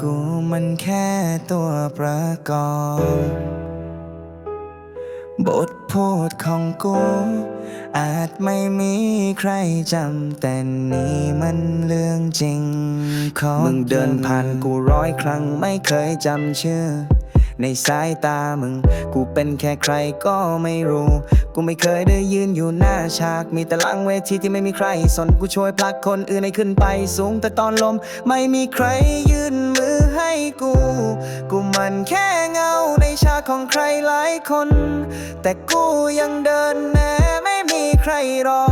กูมันแค่ตัวประกอบ บทพูดของกู อาจไม่มีใครจำแต่นี่มันเรื่องจริงของมึงเดินผ่านกูร้อยครั้งไม่เคยจำชื่อในสายตามึง กูเป็นแค่ใครก็ไม่รู้ กูไม่เคยได้ยืนอยู่หน้าฉาก มีแต่ลังเวทีที่ไม่มีใคร สนกูช่วยผลักคนอื่นให้ขึ้นไปสูงแต่ตอนลม ไม่มีใครยืน กู กูมันแค่เงาในฉากของใครหลายคน แต่กูยังเดินแน่ไม่มีใครรอ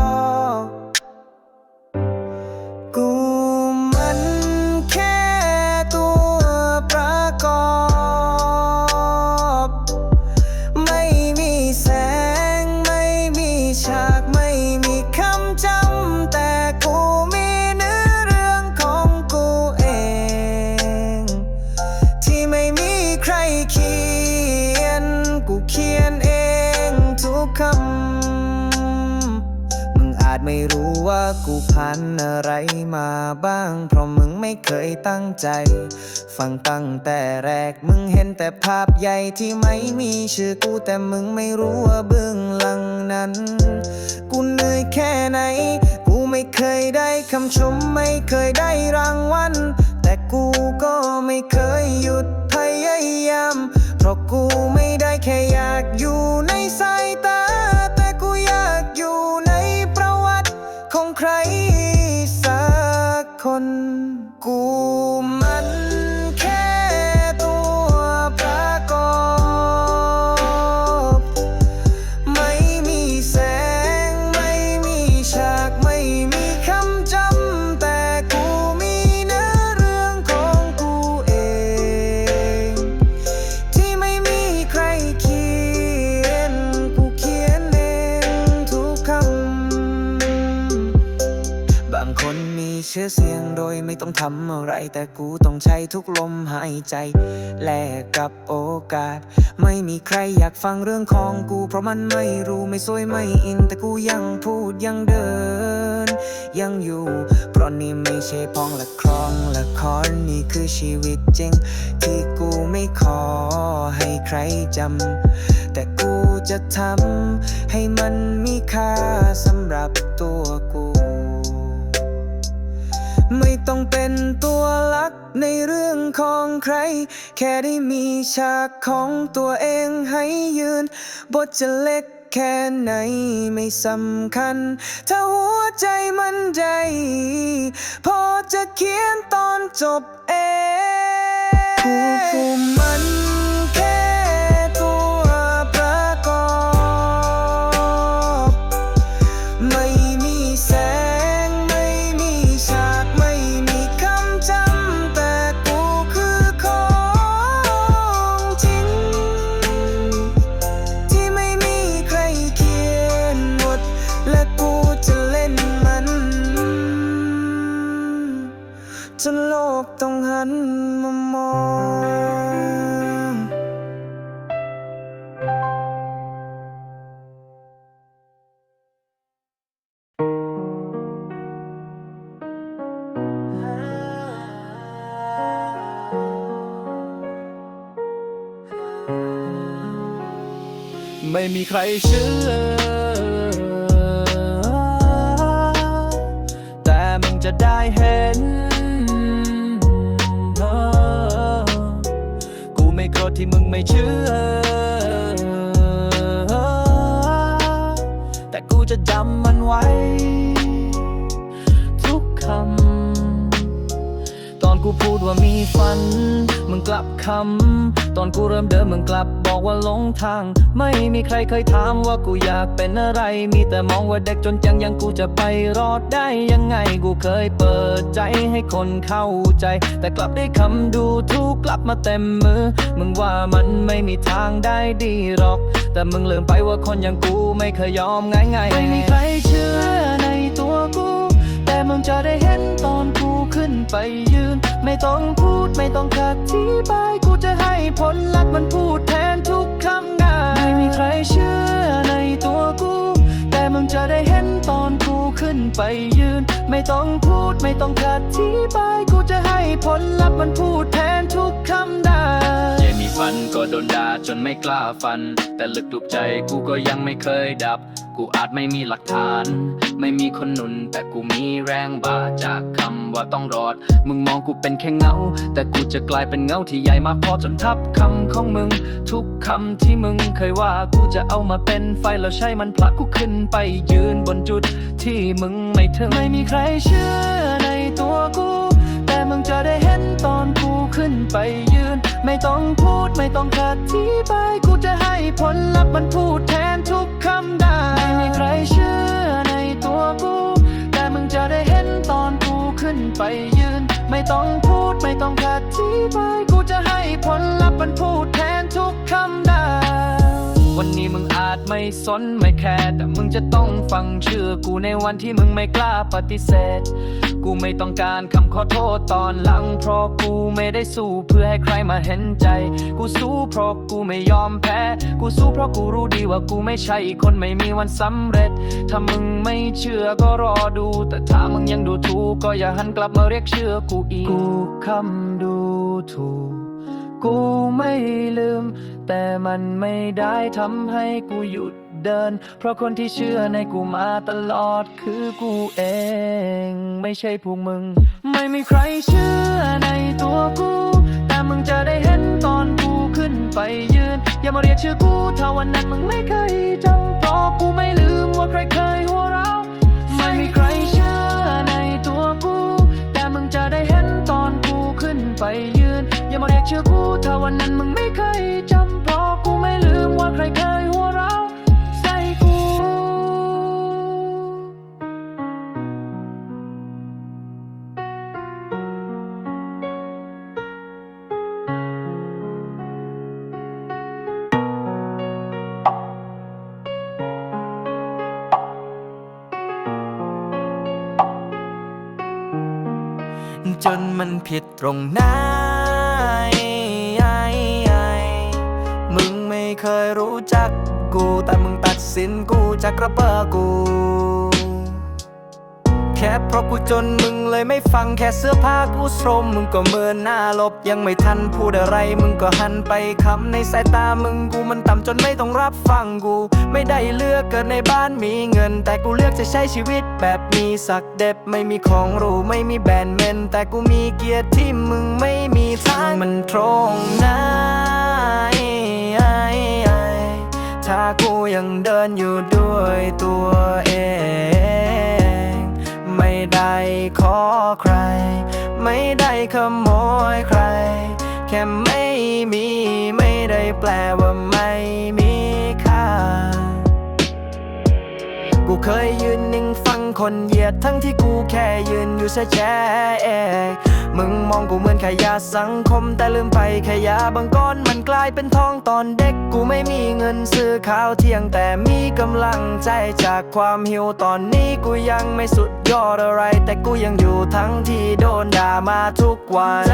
กูผ่านอะไรมาบ้าง เพราะมึงไม่เคยตั้งใจ ฟังตั้งแต่แรกมึงเห็นแต่ภาพใหญ่ที่ไม่มีชื่อกูแต่มึงไม่รู้ว่าเบื้องหลังนั้น กูเหนื่อยแค่ไหน กูไม่เคยได้คำชมไม่เคยได้รางวัลแต่กูก็ไม่เคยหยุดพยายามเพราะกูไม่ได้แค่อย ต้องทำอะไร แต่กูต้องใช้ทุกลมหายใจ แลกกับโอกาส ไม่มีใครอยากฟังเรื่องของกู เพราะมันไม่รู้ไม่สวยไม่อิน แต่กูยังพูดยังเดิน ยังอยู่ เพราะนี่ไม่ใช่พ้องละครองละครนี่คือชีวิตจริง ที่กูไม่ขอให้ใครจำแต่กูจะทำให้มันมีค่าสำหรับตัว ต้องเป็นตัวลักในเรื่องของใคร แค่ได้มีฉากของตัวเองให้ยืน บทจะเล็กแค่ไหนไม่สำคัญ ถ้าหัวใจมันใจ พอจะเขียนตอนจบเองกูกูมัน ใครเชื่อ แต่มึงจะได้เห็น กูไม่โกรธที่มึงไม่เชื่อ แต่กูจะจำมันไว้ พูดว่ามีฝัน มึงกลับคำ ตอนกูเริ่มเดินมึงกลับบอกว่าหลงทาง ไม่มีใครเคยถามว่ากูอยากเป็นอะไร มีแต่มองว่าเด็กจนจังยังกูจะไปรอดได้ยังไง กูเคยเปิดใจให้คนเข้าใจ แต่กลับได้คำดูถูกกลับมาเต็มมือ มึงว่ามันไม่มีทางได้ดีหรอก แต่มึงลืมไปว่าคนอย่างกูไม่เคยยอมง่ายๆไม่มีใครเชื่อในตัวกู แต่มึงจะได้เห็นตอนกูขึ้นไปยืน ไม่ต้องพูดไม่ต้องอธิบายกูจะให้ผลลัพธ์มันพูดแทนทุกคำงานไม่มีใครเชื่อในตัวกู แต่มึงจะได้เห็นตอนกูขึ้นไปยืน ไม่ต้องพูดไม่ต้องอธิบายกูจะให้ผลลัพธ์มันพูดแทนทุกคำใด ฟันก็โดนดาจนไม่กล้าฟัน แต่ลึกดุกใจกูก็ยังไม่เคยดับ กูอาจไม่มีหลักฐาน ไม่มีคนหนุน แต่กูมีแรงบาจากคำว่าต้องรอด มึงมองกูเป็นแค่เงา แต่กูจะกลายเป็นเงาที่ใหญ่มากพอจนทับคำของมึง ทุกคำที่มึงเคยว่ากูจะเอามาเป็นไฟแล้วใช้มันผลักกูขึ้นไปยืนบนจุด ที่มึงไม่ถึงไม่มีใครเชื่อในตัวกู แต่มึงจะได้เห็นตอนกูขึ้นไป ไม่ต้องพูดไม่ต้องอธิบายกูจะให้ผลลัพธ์มันพูดแทนทุกคำได้ไม่มีใครเชื่อในตัวกู แต่มึงจะได้เห็นตอนกูขึ้นไปยืน ไม่ต้องพูดไม่ต้องอธิบายกูจะให้ผลลัพธ์มันพูดแทนทุกคำได้ วันนี้มึงอาจไม่สนไม่แคร์แต่มึงจะต้องฟังชื่อกูในวันที่มึงไม่กล้าปฏิเสธ กูไม่ต้องการคำขอโทษตอนหลัง เพราะกูไม่ได้สู้เพื่อให้ใครมาเห็นใจ กูสู้เพราะกูไม่ยอมแพ้ กูสู้เพราะกูรู้ดีว่ากูไม่ใช่คนไม่มีวันสำเร็จ ถ้ามึงไม่เชื่อก็รอดู แต่ถ้ามึงยังดูถูกก็อย่าหันกลับมาเรียกเชื่อกูอีก กูคำดูถูก กูไม่ลืม แต่มันไม่ได้ทำให้กูหยุดเดิน เพราะคนที่เชื่อในกูมาตลอดคือกูเอง ไม่ใช่พวกมึง ไม่มีใครเชื่อในตัวกู แต่มึงจะได้เห็นตอนกูขึ้นไปยืน อย่ามาเรียกชื่อกูถ้าวันนั้นมึงไม่เคยจำเพราะกูไม่ลืมว่าใครเคยหัวเรา ไม่มีใครเชื่อ วันนั้นมึงไม่เคยจำเพราะกูไม่ลืมว่าใครเคยหัวเราะใส่กู จนมันผิดตรงไหน เคยรู้จักกู แต่มึงตัดสินกูจากกระเป๋ากู แค่เพราะกูจนมึงเลยไม่ฟังแค่เสื้อผ้ากูโสมมึงก็เมินหน้าลบยังไม่ทันพูดอะไร มึงก็หันไปคำในสายตามึงกูมันต่ำจนไม่ต้องรับฟังกู ไม่ได้เลือกเกิดในบ้านมีเงิน แต่กูเลือกจะใช้ชีวิตแบบมีศักเด็บไม่มีของหรูไม่มีแบรนด์เมนแต่กูมีเกียรติที่มึงไม่มีทางมันตรงไหน ถ้ากูยังเดินอยู่ด้วยตัวเอง ไม่ได้ขอใคร ไม่ได้ขโมยใคร แค่ไม่มีไม่ได้แปลว่า เคยยืนนิ่งฟังคนเหยียดทั้งที่กูแค่ยืนอยู่แช่เองมึงมองกูเหมือนขยะสังคมแต่ลืมไปขยะบางก้อนมันกลายเป็นทองตอนเด็กกูไม่มีเงินซื้อข้าวเที่ยงแต่มีกำลังใจจากความหิวตอนนี้กูยังไม่สุดยอดอะไร แต่กูยังอยู่ทั้งที่โดนด่ามาทุกวัน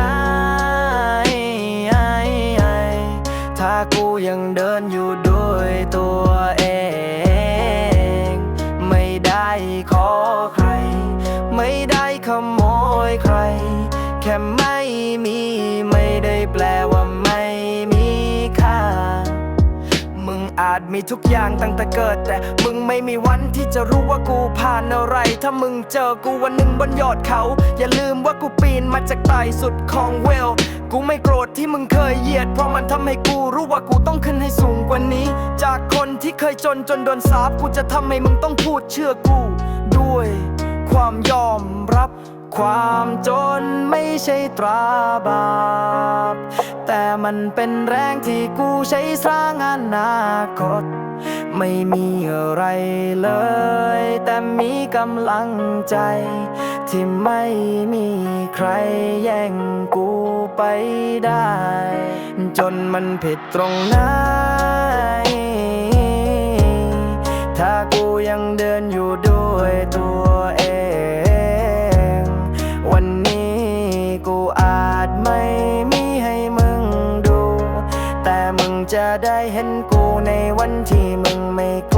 ถ้ากูยังเดินอยู่ด้วยตัวเอง ขอใคร ไม่ได้ขโมยใคร แค่ไม่มีไม่ได้แปลว่าไม่มีค่า มึงอาจมีทุกอย่างตั้งแต่เกิด แต่มึงไม่มีวันที่จะรู้ว่ากูผ่านอะไร ถ้ามึงเจอกูวันหนึ่งบนยอดเขา อย่าลืมว่ากูปีนมาจากใต้สุดของเวล กูไม่โกรธที่มึงเคยเหยียด เพราะมันทำให้กูรู้ว่ากูต้องขึ้นให้สูงกว่านี้ จากคนที่เคยจนจนโดนสาปกูจะทำให้มึงต้องพูดเชื่อกู ด้วยความยอมรับ ความจนไม่ใช่ตราบาป แต่มันเป็นแรงที่กูใช้สร้างอนาคต ไม่มีอะไรเลย แต่มีกำลังใจ ที่ไม่มีใครแย่งกูไปได้ จนมันผิดตรงไหนถ้ากูยังเดินอยู่ด้วย ได้เห็นกูในวันที่มึงไม่ก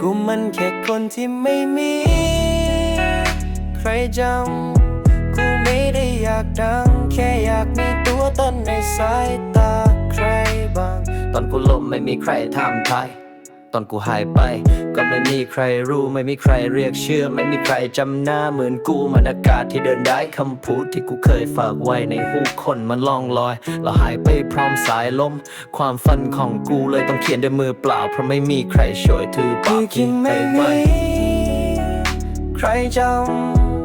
กูมันแค่คนที่ไม่มี ใครจำกูไม่ได้อยากดัง แค่อยากมีตัวตนในสายตาใครบาง ตอนกูล้มไม่มีใครถามไทย ตอนกูหายไป ก็ไม่มีใครรู้ไม่มีใครเรียกชื่อ ไม่มีใครจำหน้าเหมือนกูมันอากาศที่เดินได้คำพูดที่กูเคยฝากไว้ในหูคนมันล่องลอยแล้วหายไปพร้อมสายลม ความฝันของกูเลยต้องเขียนด้วยมือเปล่า เพราะไม่มีใครช่วยถือปากอคิดไม่ใครจ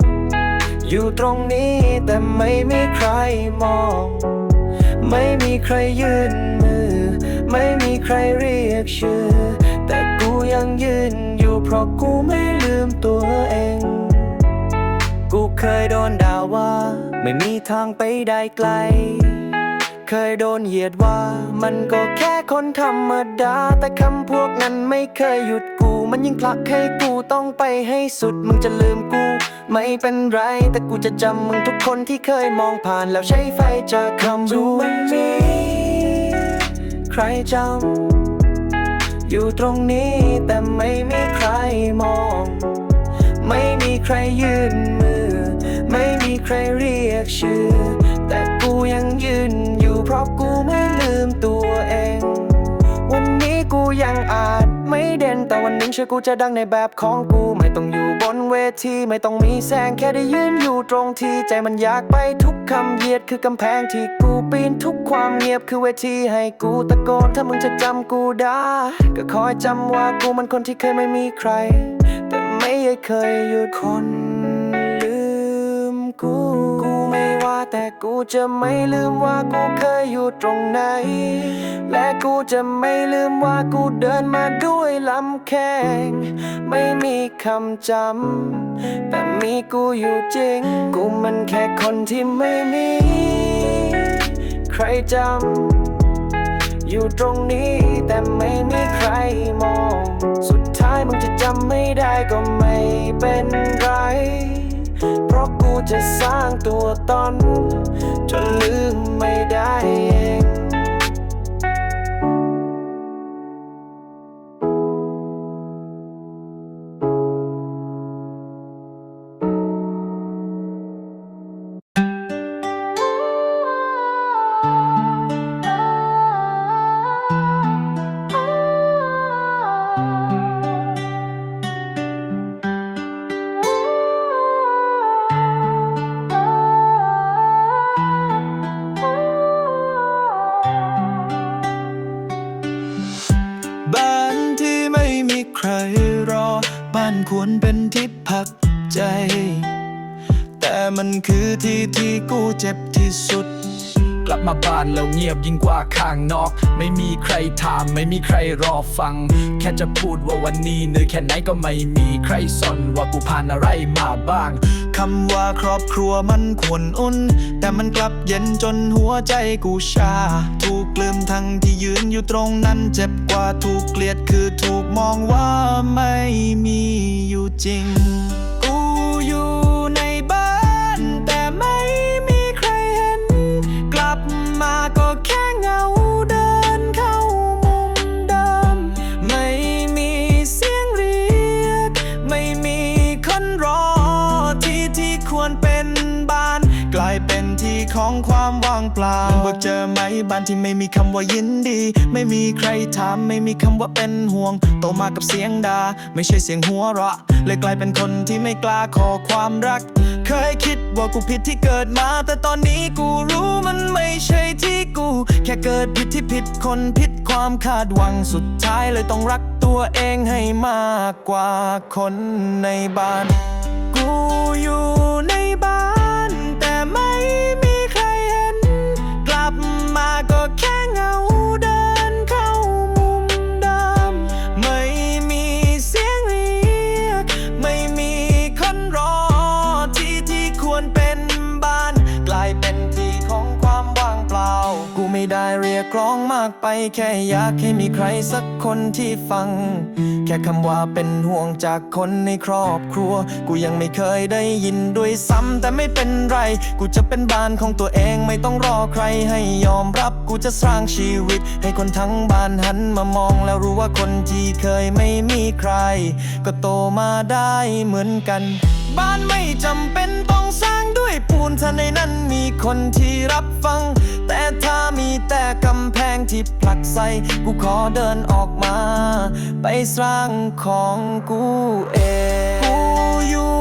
ำอยู่ตรงนี้แต่ไม่มีใครมอง ไม่มีใครยืนมือ ไม่มีใครเรียกชื่อ เพราะกูไม่ลืมตัวเอง กูเคยโดนด่าว่า ไม่มีทางไปได้ไกล เคยโดนเหยียดว่า มันก็แค่คนธรรมดา แต่คำพวกนั้นไม่เคยหยุดกู มันยิ่งผลักให้กูต้องไปให้สุด มึงจะลืมกู ไม่เป็นไร แต่กูจะจำมึงทุกคนที่เคยมองผ่านแล้วใช้ไฟจากคำดูมันมีใครจำ อยู่ตรงนี้แต่ไม่มีใครมอง ไม่มีใครยื่นมือ ไม่มีใครเรียกชื่อ แต่กูยังยืนอยู่เพราะกูไม่ลืมตัวเอง กูยังอาจไม่เด่นแต่วันหนึ่งเชื่อกูจะดังในแบบของกู ไม่ต้องอยู่บนเวทีไม่ต้องมีแสงแค่ได้ยืนอยู่ตรงที่ใจมันอยากไปทุกคำเหยียดคือกำแพงที่กูปีนทุกความเงียบคือเวทีให้กูตะโกนถ้ามึงจะจำกูได้ ก็คอยจำว่ากูมันคนที่เคยไม่มีใคร แต่ไม่เคยหยุดคน กูจะไม่ลืมว่ากูเคยอยู่ตรงไหน และกูจะไม่ลืมว่ากูเดินมาด้วยลำแข้ง ไม่มีคำจำ แต่มีกูอยู่จริง กูมันแค่คนที่ไม่มี ใครจำ อยู่ตรงนี้แต่ไม่มีใครมอง สุดท้ายมึงจะจำไม่ได้ก็ไม่เป็นไร จะสร้างตัวตนจนลืมไม่ได้เอง ที่ที่กูเจ็บที่สุด กลับมาบ้านแล้วเงียบยิ่งกว่าข้างนอก ไม่มีใครถามไม่มีใครรอฟัง แค่จะพูดว่าวันนี้เหนื่อยแค่ไหนก็ไม่มีใครสนว่ากูผ่านอะไรมาบ้างคำว่าครอบครัวมันควรอุ่น แต่มันกลับเย็นจนหัวใจกูชา ถูกลืมทั้งที่ยืนอยู่ตรงนั้นเจ็บกว่าถูกเกลียดคือถูกมองว่าไม่มีอยู่จริง ว่างเปล่าเบิกเจอไหมบ้านที่ไม่มีคำว่ายินดี ไม่มีใครถามไม่มีคำว่าเป็นห่วง โตมากับเสียงด่าไม่ใช่เสียงหัวเราะเลยกลายเป็นคนที่ไม่กล้าขอความรัก เคยคิดว่ากูผิดที่เกิดมา แต่ตอนนี้กูรู้มันไม่ใช่ที่กู แค่เกิดผิดที่ผิดคนผิดความคาดหวังสุดท้ายเลยต้องรักตัวเองให้มากกว่าคนในบ้าน กูอยู่ในบ้าน มากไปแค่อยากให้มีใครสักคนที่ฟัง แค่คำว่าเป็นห่วงจากคนในครอบครัว กูยังไม่เคยได้ยินด้วยซ้ำแต่ไม่เป็นไร กูจะเป็นบ้านของตัวเองไม่ต้องรอใครให้ยอมรับกูจะสร้างชีวิต ให้คนทั้งบ้านหันมามองแล้วรู้ว่าคนที่เคยไม่มีใคร ก็โตมาได้เหมือนกัน บ้านไม่จำเป็นต้อง ด้วยปูนถ้าในนั้นมีคนที่รับฟัง แต่ถ้ามีแต่กำแพงที่ผลักใส่กูขอเดินออกมา ไปสร้างของกูเอง กูอยู่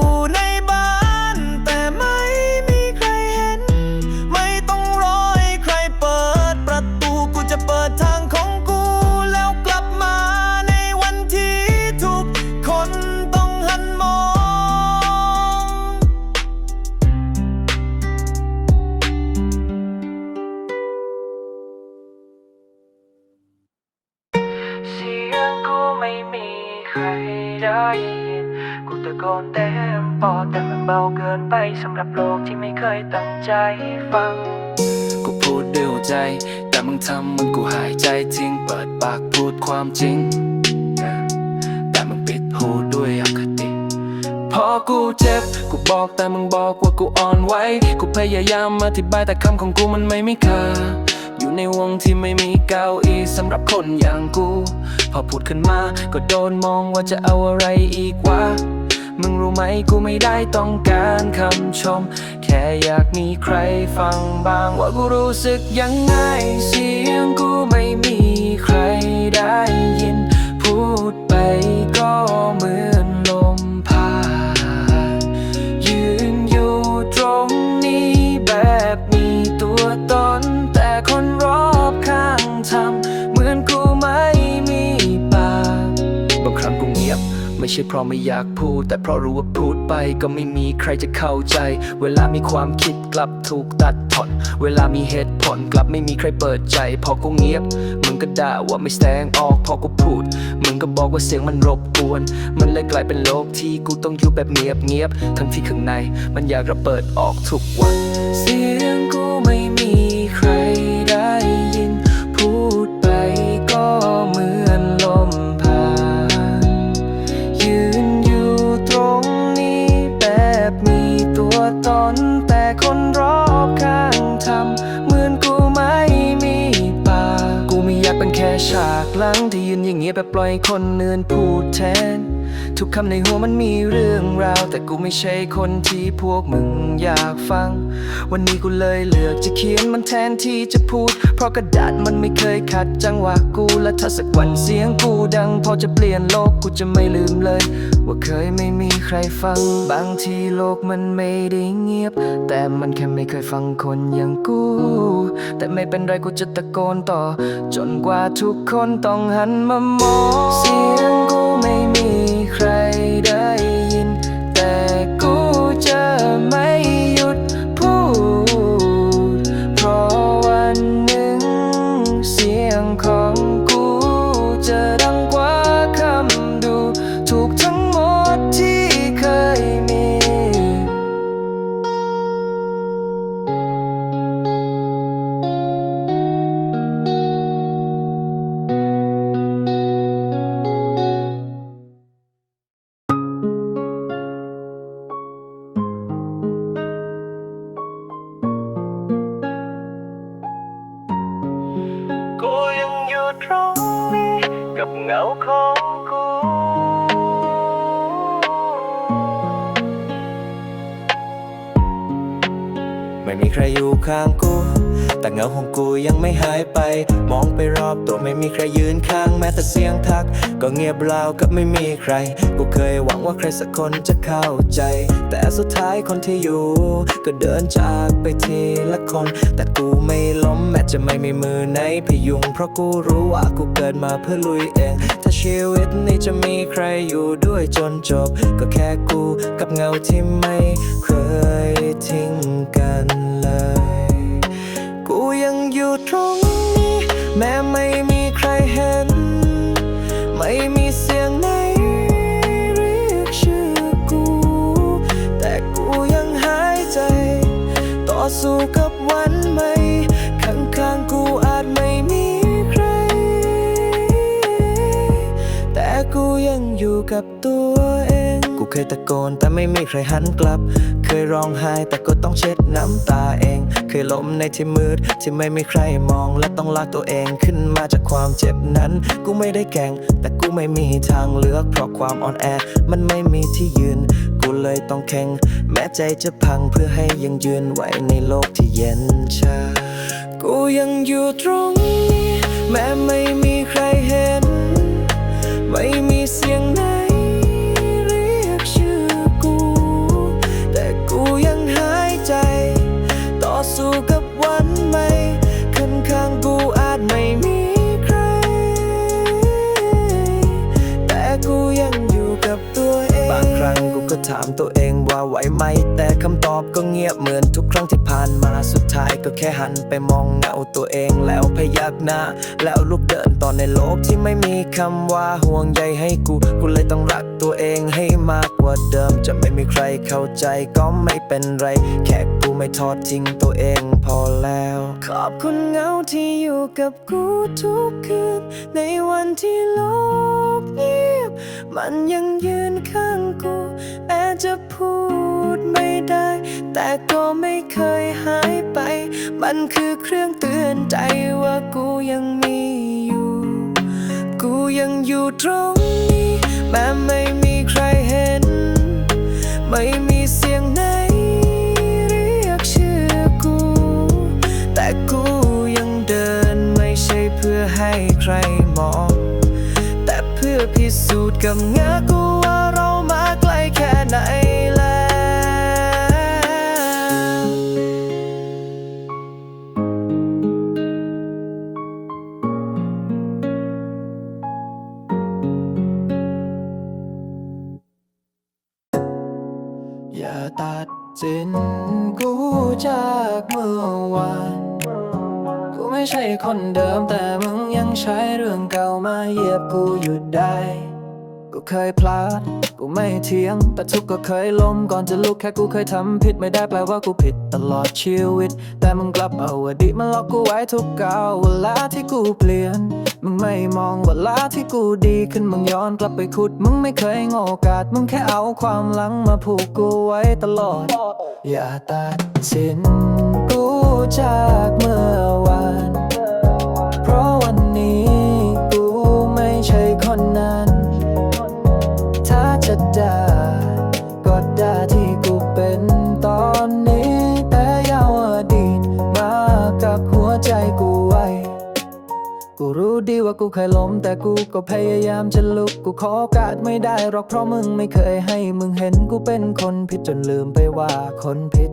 ความจริง แต่มึงปิดหูด้วยอคติ พอกูเจ็บ กูบอกแต่มึงบอกว่ากูอ่อนไหว กูพยายามอธิบายแต่คำของกูมันไม่มีค่าอยู่ในวงที่ไม่มีเก้าอี้สำหรับคนอย่างกู พอพูดขึ้นมาก็โดนมองว่าจะเอาอะไรอีกวะมึงรู้ไหมกูไม่ได้ต้องการคำชม แค่อยากมีใครฟังบ้างว่ากูรู้สึกยังไง เสียงกูไม่มีใคร ยิน พูดไปก็เหมือน ไม่ใช่เพราะไม่อยากพูด แต่เพราะรู้ว่าพูดไปก็ไม่มีใครจะเข้าใจ เวลามีความคิดกลับถูกตัดผ่อนเวลามีเหตุผลกลับไม่มีใครเปิดใจ พอกูเงียบ มึงก็ด่าว่าไม่แสดงออก พอกูพูด มึงก็บอกว่าเสียงมันรบกวน มันเลยกลายเป็นโลกที่กูต้องอยู่แบบเงียบเงียบทั้งที่ข้างใน มันอยากระเบิดออกทุกวัน เสียงกูไม่ากหลังที่ยืนอย่างเงี้ยแบบปล่อยคนอื่นพูดแทน ทุกคำในหัวมันมีเรื่องราว แต่กูไม่ใช่คนที่พวกมึงอยากฟัง วันนี้กูเลยเลือกจะเขียนมันแทนที่จะพูด เพราะกระดาษมันไม่เคยขัดจังหวะกู และถ้าสักวันเสียงกูดัง พอจะเปลี่ยนโลกกูจะไม่ลืมเลย ว่าเคยไม่มีใครฟัง บางทีโลกมันไม่ได้เงียบ แต่มันแค่ไม่เคยฟังคนอย่างกู แต่ไม่เป็นไรกูจะตะโกนต่อ จนกว่าทุกคนต้องหันมามองเสียงกูไม่มี เงาของกูไม่มีใครอยู่ข้างกู แต่เงาของกูยังไม่หายไป มองไปรอบตัวไม่มีใครยืนข้างแม้แต่เสียงทัก ก็เงียบรากับไม่มีใคร กูเคยหวังว่าใครสักคนจะเข้าใจ แต่สุดท้ายคนที่อยู่ ก็เดินจากไปทีละคน แต่กูไม่ล้มแม้จะไม่มีมือไหนพยุง เพราะกูรู้ว่ากูเกิดมาเพื่อลุยเอง ถ้าชีวิตนี้จะมีใครอยู่ด้วยจนจบ ก็แค่กูกับเงาที่ไม่เคยทิ้งกันู่ตรงนี้ แม้ไม่มีใครเห็น ไม่มีเสียงไหนเรียกชื่อกู แต่กูยังหายใจ ต่อสู้กับวันใหม่ ข้างๆกูอาจไม่มีใคร แต่กูยังอยู่กับตัวเอง กูเคยตะโกนแต่ไม่มีใครหันกลับ เคยร้องไห้แต่ก็ต้องเช็ดน้ำตาเอง เคยล้มในที่มืดที่ไม่มีใครมอง และต้องลากตัวเองขึ้นมาจากความเจ็บนั้น กูไม่ได้แก่ง แต่กูไม่มีทางเลือก เพราะความอ่อนแอ มันไม่มีที่ยืน กูเลยต้องแข่งแม้ใจจะพังเพื่อให้ยังยืนไหวในโลกที่เย็นชา กูยังอยู่ตรงนี้แม้ไม่ แค่หันไปมองเงาตัวเองแล้วพยักหน้า แล้วลุกเดินต่อในโลกที่ไม่มีคำว่าห่วงใยให้กู กูเลยต้องรักตัวเองให้มากกว่าเดิม จะไม่มีใครเข้าใจก็ไม่เป็นไร แค่กูไม่ทอดทิ้งตัวเองพอแล้ว ขอบคุณเงาที่อยู่กับกูทุกคืน ในวันที่โลกเงียบ มันยังยืนข้างกูแม้จะพูด แต่ก็ไม่เคยหายไป มันคือเครื่องเตือนใจว่ากูยังมีอยู่ กูยังอยู่ตรงนี้ แม้ไม่มีใครเห็น ไม่มีเสียงไหนเรียกชื่อกู แต่กูยังเดินไม่ใช่เพื่อให้ใครมอง แต่เพื่อพิสูจน์กับงากูว่าเรามาไกลแค่ไหน ตัดสินกูจากเมื่อวาน กูไม่ใช่คนเดิมแต่มึงยังใช้เรื่องเก่ามาเหยียบกูอยู่ได้ กูเคยพลาด ไม่เทียง แต่ทุกก็เคยล้มก่อนจะลุกแค่กูเคยทำผิดไม่ได้แปลว่ากูผิดตลอดชีวิต แต่มึงกลับเอาอดีตมาล็อกกูไว้ทุกก้าวเวลาที่กูเปลี่ยน มึงไม่มองเวลาที่กูดีขึ้นมึงย้อนกลับไปขุด มึงไม่เคยงโอกาสมึงแค่เอาความหลังมาผูกกูไว้ตลอด อย่าตัดสินกูจากเมื่อวาน ว่ากูเคยล้มแต่กูก็พยายามจะลุกกูขอโอกาสไม่ได้หรอกเพราะมึงไม่เคยให้มึงเห็นกูเป็นคนผิดจนลืมไปว่าคนผิด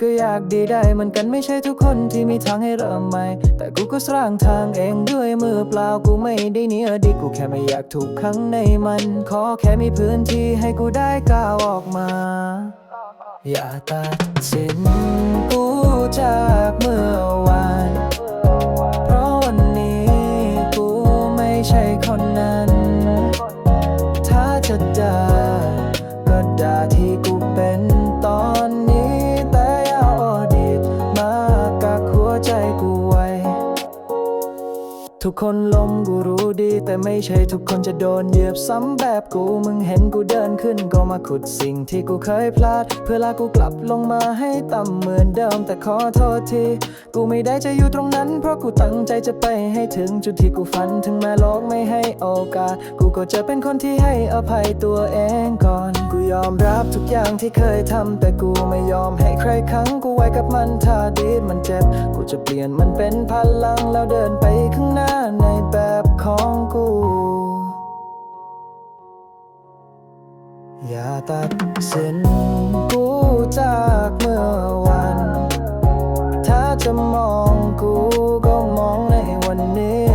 ก็อยากดีได้เหมือนกันไม่ใช่ทุกคนที่มีทางให้เริ่มใหม่ แต่กูก็สร้างทางเองด้วยมือเปล่ากูไม่ได้หนีอดีตกูแค่ไม่อยากถูกขังในมัน ขอแค่มีพื้นที่ให้กูได้ก้าวออกมา อย่าตัดสินกูจากเมื่อวาน ถ้าจ ทุกคนล้มกูรู้ดี แต่ไม่ใช่ทุกคนจะโดนเหยียบซ้ำแบบกูมึงเห็นกูเดินขึ้นก็มาขุดสิ่งที่กูเคยพลาด เพื่อลากกูกลับลงมาให้ต่ำเหมือนเดิมแต่ขอโทษที กูไม่ได้จะอยู่ตรงนั้น เพราะกูตั้งใจจะไปให้ถึงจุดที่กูฝันถึงแม้โลกไม่ให้โอกาส กูก็จะเป็นคนที่ให้อภัยตัวเองก่อน กูยอมรับทุกอย่างที่เคยทำแต่กูไม่ยอมให้ใครขังกูไว้กับมันถ้าดีมันเจ็บ กูจะเปลี่ยนมันเป็นพลังแล้วเดินไปข้างหน้าในแบบของกู อย่าตัดสินกูจากเมื่อวัน ถ้าจะมองกูก็มองในวันนี้